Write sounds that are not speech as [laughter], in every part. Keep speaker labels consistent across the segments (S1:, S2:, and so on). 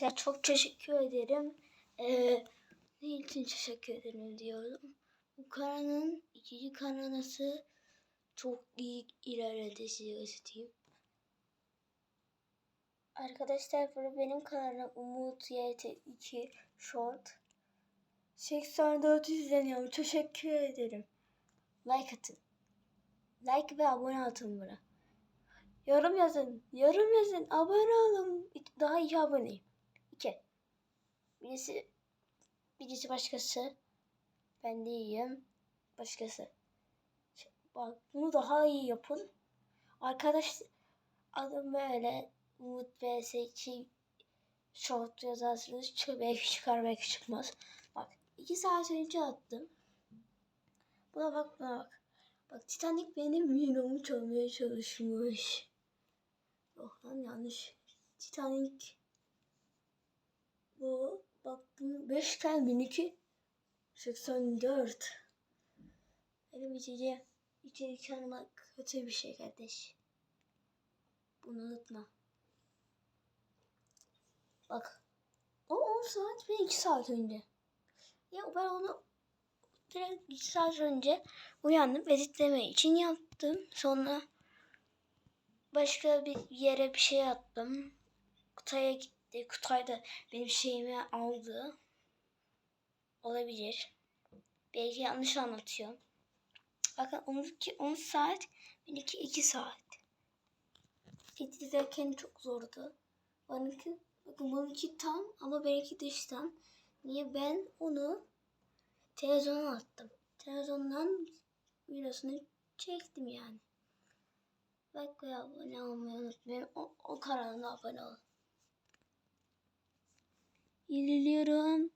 S1: Ya çok teşekkür ederim. Ee, ne için teşekkür ederim diyorum. Bu kanalın ikinci kanalısı çok iyi ilerledi size göstereyim. Arkadaşlar bu benim kanalım Umut YT2 Short. 84 izleniyor. Teşekkür ederim. Like atın. Like ve abone atın bana. Yorum yazın. Yorum yazın. Abone olun. Daha iyi aboneyim. Birisi birisi başkası. Ben de iyiyim. Başkası. Bak bunu daha iyi yapın. Arkadaş adım böyle Umut VS2 short yazarsınız. Çık- Belki çıkar belki çıkmaz. Bak iki saat önce attım. Buna bak buna bak. Bak Titanic benim miromu çalmaya çalışmış. Yok lan yanlış. Titanic. Bu 5 tane 1002 84. Benim içeceğim. İçerik çalmak kötü bir şey kardeş. Bunu unutma. Bak. O 10 saat ve 2 saat önce. Ya ben onu direkt 2 saat önce uyandım. Editleme için yaptım. Sonra başka bir yere bir şey attım. Kutay'a gitti. Kutay da benim şeyimi aldı. Olabilir. Belki yanlış anlatıyorum. Bakın onunki 10 saat, benimki 2 saat. Editlerken çok zordu. Benimki, bakın benimki tam ama benimki dıştan. Niye ben onu televizyona attım. Televizyondan videosunu çektim yani. Like ve abone olmayı unutmayın. O, o kanalına abone olun. İlerliyorum.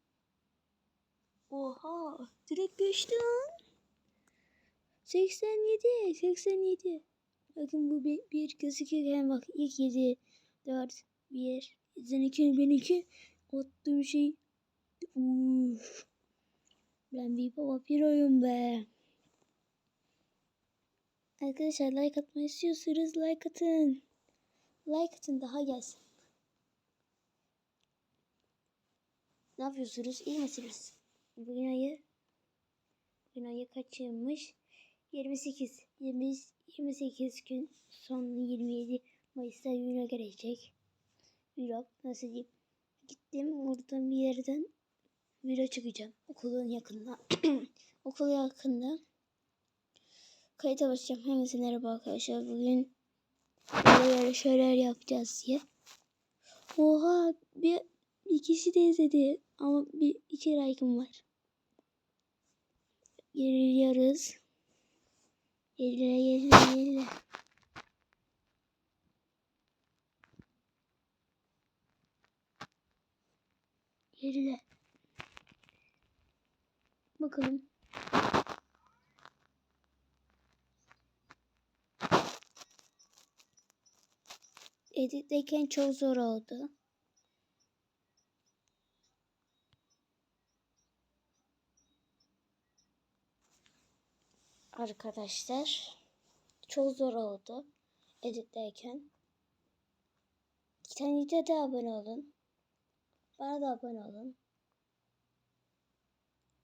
S1: Oha. Direkt geçtim. 87. 87. Bakın bu bir, bir gözükürken bak ilk 7 4 1 izin 2 ben 2 attığım şey Uf. Ben bir baba piroyum be. Arkadaşlar like atmayı istiyorsanız like atın. Like atın daha gelsin. Ne yapıyorsunuz? İyi misiniz? Bugün ayı Bugün ayı kaçıymış? 28. 20, 28 gün sonra 27 Mayıs'ta Euro gelecek. Euro nasıl diyeyim? Gittim oradan bir yerden Euro çıkacağım. Okulun yakında. [clears throat] Okul yakında. Kayıta basacağım. Hangisi merhaba arkadaşlar. Bugün böyle şeyler yapacağız diye. Oha bir ikisi de izledi. Ama bir iki like'ım var. Geriliyoruz. Gerile gerile gerile. Gerile. Bakalım. Editteyken çok zor oldu. Arkadaşlar çok zor oldu editteyken. Kendinize de abone olun. Bana da abone olun.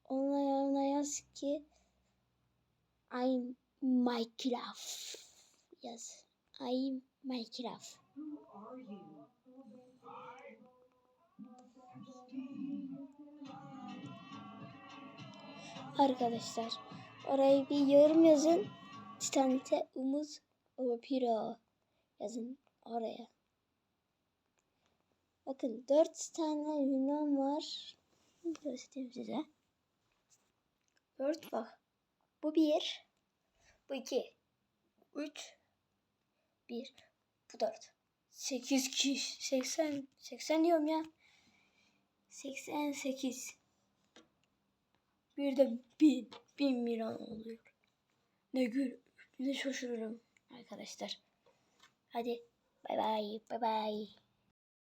S1: Ona yanına yaz ki I'm Minecraft. Yaz. I'm Minecraft. Arkadaşlar oraya bir yorum yazın. Titanic'e Umut Opiro yazın oraya. Bakın dört tane Yunan var. Göstereyim size. Dört bak. Bu bir. Bu iki. Üç. Bir. Bu dört. Sekiz kişi. Seksen. Seksen diyorum ya. Seksen sekiz. Bir de bin. Bin milyon oluyor. Ne gül. Ne şaşırırım arkadaşlar. Hadi. Bay bay. Bay bay.